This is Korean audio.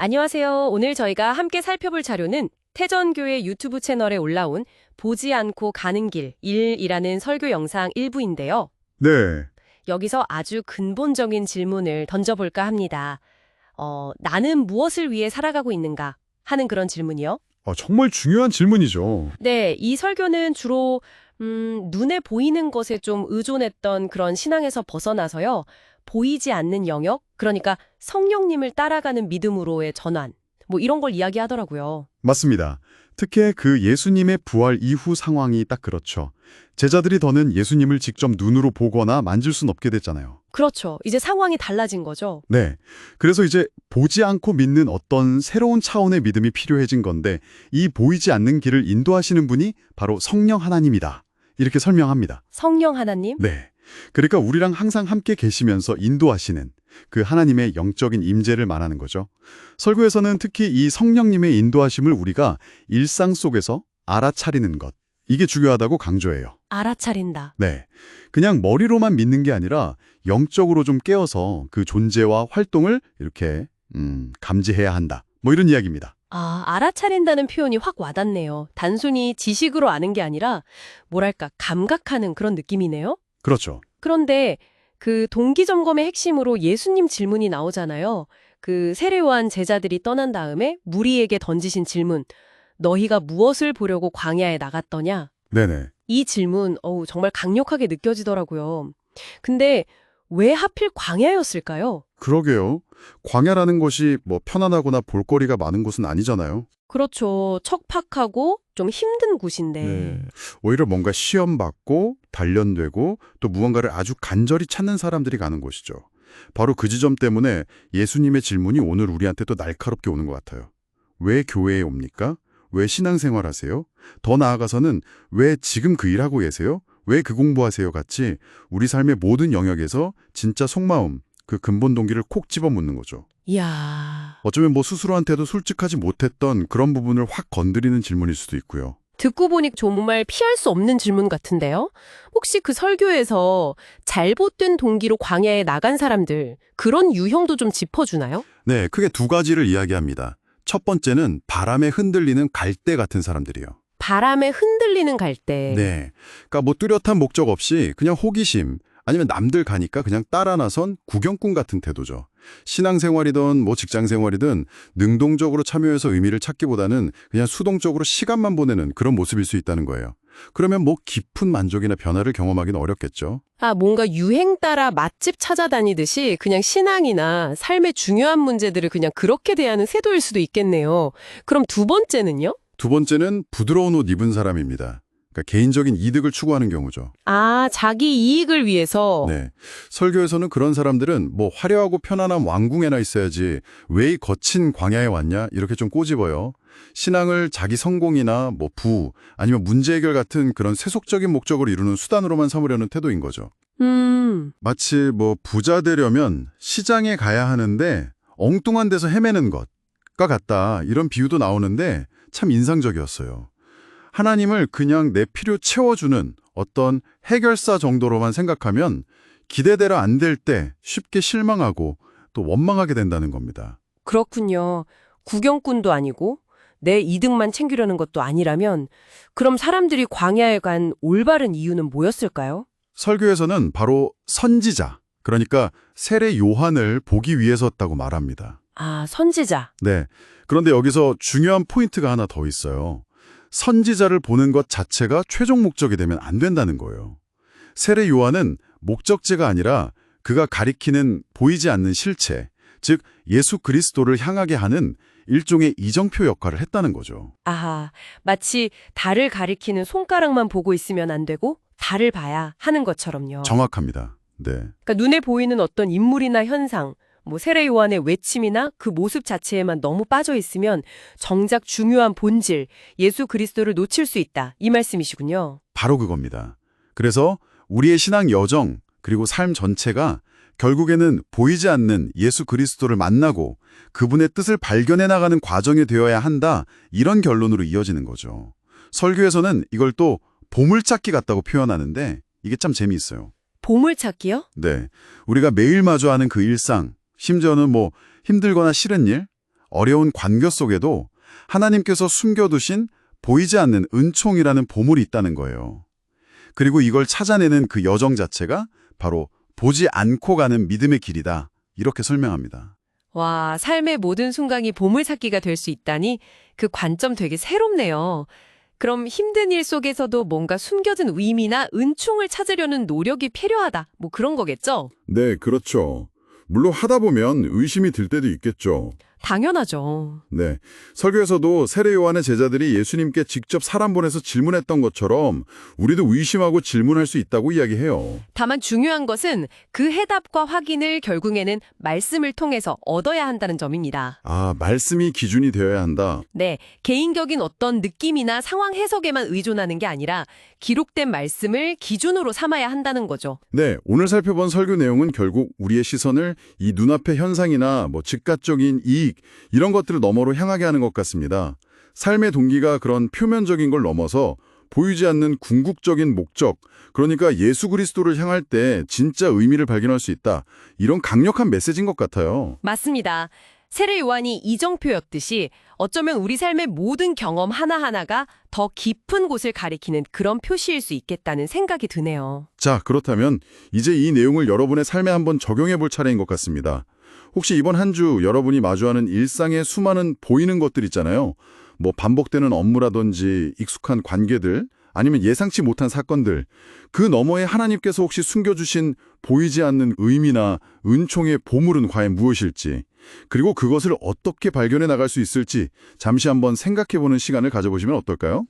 안녕하세요. 오늘 저희가 함께 살펴볼 자료는 태전교회 유튜브 채널에 올라온 보지 않고 가는 길 1이라는 설교 영상 일부인데요. 네, 여기서 아주 근본적인 질문을 던져볼까 합니다. 어, 나는 무엇을 위해 살아가고 있는가? 하는 그런 질문이요. 아, 정말 중요한 질문이죠. 네, 이 설교는 주로 음, 눈에 보이는 것에 좀 의존했던 그런 신앙에서 벗어나서요. 보이지 않는 영역, 그러니까 성령님을 따라가는 믿음으로의 전환, 뭐 이런 걸 이야기하더라고요. 맞습니다. 특히 그 예수님의 부활 이후 상황이 딱 그렇죠. 제자들이 더는 예수님을 직접 눈으로 보거나 만질 순 없게 됐잖아요. 그렇죠. 이제 상황이 달라진 거죠. 네. 그래서 이제 보지 않고 믿는 어떤 새로운 차원의 믿음이 필요해진 건데 이 보이지 않는 길을 인도하시는 분이 바로 성령 하나님이다. 이렇게 설명합니다. 성령 하나님? 네. 그러니까 우리랑 항상 함께 계시면서 인도하시는 그 하나님의 영적인 임재를 말하는 거죠. 설교에서는 특히 이 성령님의 인도하심을 우리가 일상 속에서 알아차리는 것. 이게 중요하다고 강조해요. 알아차린다. 네. 그냥 머리로만 믿는 게 아니라 영적으로 좀 깨어서 그 존재와 활동을 이렇게 음, 감지해야 한다. 뭐 이런 이야기입니다. 아, 알아차린다는 표현이 확 와닿네요. 단순히 지식으로 아는 게 아니라 뭐랄까 감각하는 그런 느낌이네요. 그렇죠. 그런데 그 동기 점검의 핵심으로 예수님 질문이 나오잖아요. 그 세례요한 제자들이 떠난 다음에 무리에게 던지신 질문. 너희가 무엇을 보려고 광야에 나갔더냐? 네네. 이 질문 어우 정말 강력하게 느껴지더라고요. 근데 왜 하필 광야였을까요? 그러게요. 광야라는 곳이 뭐 편안하거나 볼거리가 많은 곳은 아니잖아요. 그렇죠. 척팍하고 좀 힘든 곳인데. 네. 오히려 뭔가 시험받고 단련되고 또 무언가를 아주 간절히 찾는 사람들이 가는 곳이죠. 바로 그 지점 때문에 예수님의 질문이 오늘 우리한테 또 날카롭게 오는 것 같아요. 왜 교회에 옵니까? 왜 신앙생활 하세요? 더 나아가서는 왜 지금 그 일하고 계세요? 왜 그 공부하세요? 같이 우리 삶의 모든 영역에서 진짜 속마음, 그 근본 동기를 콕 집어 묻는 거죠. 이야. 어쩌면 뭐 스스로한테도 솔직하지 못했던 그런 부분을 확 건드리는 질문일 수도 있고요. 듣고 보니 정말 피할 수 없는 질문 같은데요? 혹시 그 설교에서 잘못된 동기로 광야에 나간 사람들, 그런 유형도 좀 짚어주나요? 네, 크게 두 가지를 이야기합니다. 첫 번째는 바람에 흔들리는 갈대 같은 사람들이요. 바람에 흔들리는 갈대. 네. 그러니까 뭐 뚜렷한 목적 없이 그냥 호기심 아니면 남들 가니까 그냥 따라 나선 구경꾼 같은 태도죠. 신앙생활이든 뭐 직장생활이든 능동적으로 참여해서 의미를 찾기보다는 그냥 수동적으로 시간만 보내는 그런 모습일 수 있다는 거예요. 그러면 뭐 깊은 만족이나 변화를 경험하기는 어렵겠죠. 아, 뭔가 유행 따라 맛집 찾아다니듯이 그냥 신앙이나 삶의 중요한 문제들을 그냥 그렇게 대하는 세도일 수도 있겠네요. 그럼 두 번째는요? 두 번째는 부드러운 옷 입은 사람입니다. 그러니까 개인적인 이득을 추구하는 경우죠. 아, 자기 이익을 위해서. 네. 설교에서는 그런 사람들은 뭐 화려하고 편안한 왕궁에나 있어야지 왜 이 거친 광야에 왔냐 이렇게 좀 꼬집어요. 신앙을 자기 성공이나 뭐 부, 아니면 문제 해결 같은 그런 세속적인 목적을 이루는 수단으로만 삼으려는 태도인 거죠. 음, 마치 뭐 부자 되려면 시장에 가야 하는데 엉뚱한 데서 헤매는 것과 같다. 이런 비유도 나오는데 참 인상적이었어요. 하나님을 그냥 내 필요 채워주는 어떤 해결사 정도로만 생각하면 기대대로 안 될 때 쉽게 실망하고 또 원망하게 된다는 겁니다. 그렇군요. 구경꾼도 아니고 내 이득만 챙기려는 것도 아니라면 그럼 사람들이 광야에 간 올바른 이유는 뭐였을까요? 설교에서는 바로 선지자, 그러니까 세례 요한을 보기 위해서였다고 말합니다. 아, 선지자. 네. 그런데 여기서 중요한 포인트가 하나 더 있어요. 선지자를 보는 것 자체가 최종 목적이 되면 안 된다는 거예요. 세례 요한은 목적지가 아니라 그가 가리키는 보이지 않는 실체, 즉 예수 그리스도를 향하게 하는 일종의 이정표 역할을 했다는 거죠. 아하, 마치 달을 가리키는 손가락만 보고 있으면 안 되고 달을 봐야 하는 것처럼요. 정확합니다. 네. 그러니까 눈에 보이는 어떤 인물이나 현상, 뭐 세례 요한의 외침이나 그 모습 자체에만 너무 빠져 있으면 정작 중요한 본질, 예수 그리스도를 놓칠 수 있다. 이 말씀이시군요. 바로 그겁니다. 그래서 우리의 신앙 여정 그리고 삶 전체가 결국에는 보이지 않는 예수 그리스도를 만나고 그분의 뜻을 발견해 나가는 과정이 되어야 한다. 이런 결론으로 이어지는 거죠. 설교에서는 이걸 또 보물찾기 같다고 표현하는데 이게 참 재미있어요. 보물찾기요? 네. 우리가 매일 마주하는 그 일상, 심지어는 뭐 힘들거나 싫은 일, 어려운 관계 속에도 하나님께서 숨겨두신 보이지 않는 은총이라는 보물이 있다는 거예요. 그리고 이걸 찾아내는 그 여정 자체가 바로 보지 않고 가는 믿음의 길이다. 이렇게 설명합니다. 와, 삶의 모든 순간이 보물찾기가 될 수 있다니 그 관점 되게 새롭네요. 그럼 힘든 일 속에서도 뭔가 숨겨진 의미나 은총을 찾으려는 노력이 필요하다. 뭐 그런 거겠죠? 네, 그렇죠. 물론 하다 보면 의심이 들 때도 있겠죠. 당연하죠. 네. 설교에서도 세례 요한의 제자들이 예수님께 직접 사람 보내서 질문했던 것처럼 우리도 의심하고 질문할 수 있다고 이야기해요. 다만 중요한 것은 그 해답과 확인을 결국에는 말씀을 통해서 얻어야 한다는 점입니다. 아, 말씀이 기준이 되어야 한다. 네, 개인적인 어떤 느낌이나 상황 해석에만 의존하는 게 아니라 기록된 말씀을 기준으로 삼아야 한다는 거죠. 네, 오늘 살펴본 설교 내용은 결국 우리의 시선을 이 눈앞의 현상이나 뭐 즉각적인 이익 이런 것들을 너머로 향하게 하는 것 같습니다. 삶의 동기가 그런 표면적인 걸 넘어서 보이지 않는 궁극적인 목적, 그러니까 예수 그리스도를 향할 때 진짜 의미를 발견할 수 있다. 이런 강력한 메시지인 것 같아요. 맞습니다. 세례 요한이 이정표였듯이 어쩌면 우리 삶의 모든 경험 하나하나가 더 깊은 곳을 가리키는 그런 표시일 수 있겠다는 생각이 드네요. 자, 그렇다면 이제 이 내용을 여러분의 삶에 한번 적용해 볼 차례인 것 같습니다. 혹시 이번 한 주 여러분이 마주하는 일상의 수많은 보이는 것들 있잖아요. 뭐 반복되는 업무라든지 익숙한 관계들, 아니면 예상치 못한 사건들, 그 너머에 하나님께서 혹시 숨겨주신 보이지 않는 의미나 은총의 보물은 과연 무엇일지, 그리고 그것을 어떻게 발견해 나갈 수 있을지 잠시 한번 생각해 보는 시간을 가져보시면 어떨까요?